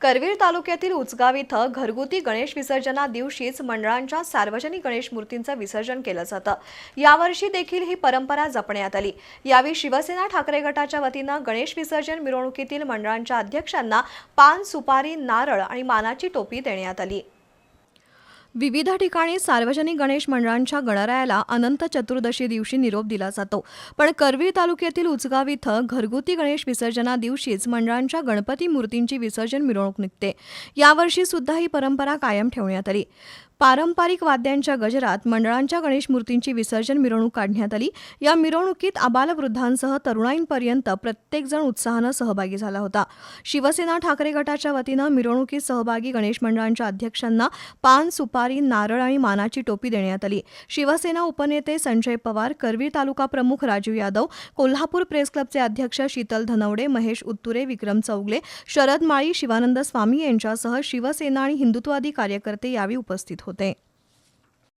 करवीर तालुक्यातील उचगाव इथं घरगुती गणेश विसर्जना दिवशीच मंडळांच्या सार्वजनिक गणेश मूर्तींचं विसर्जन केलं जातं. यावर्षी देखील ही परंपरा जपण्यात आली. यावेळी शिवसेना ठाकरे गटाच्या वतीनं गणेश विसर्जन मिरवणुकीतील मंडळांच्या अध्यक्षांना पान सुपारी नारळ आणि मानाची टोपी देण्यात आली. विविध ठिकाणी सार्वजनिक गणेश मंडळांच्या गणरायाला अनंत चतुर्दशी दिवशी निरोप दिला जातो. पण करवीर तालुक्यातील उचगाव इथं घरगुती गणेश विसर्जना दिवशीच मंडळांच्या गणपती मूर्तींची विसर्जन मिरवणूक निघते. यावर्षी सुद्धा ही परंपरा कायम ठेवण्यात आली. पारंपरिक वाद्यांच्या गजरात मंडळांच्या गणेश मूर्तींची विसर्जन मिरवणूक काढण्यात आली. या मिरवणुकीत आबालवृद्धांसह तरुणाईंपर्यंत प्रत्येकजण उत्साहानं सहभागी झाला होता. शिवसेना ठाकरे गटाच्या वतीनं मिरवणुकीत सहभागी गणेश मंडळांच्या अध्यक्षांना पान सुपारी नारळ आणि मानाची टोपी देण्यात आली. शिवसेना उपनेते संजय पवार करवीर तालुका प्रमुख राजीव यादव कोल्हापूर प्रेस क्लबचे अध्यक्ष शीतल धनवडे महेश उत्तुरे विक्रम चौगले शरद माळी शिवानंद स्वामी यांच्यासह शिवसेना आणि हिंदुत्ववादी कार्यकर्ते यावेळी उपस्थित होते.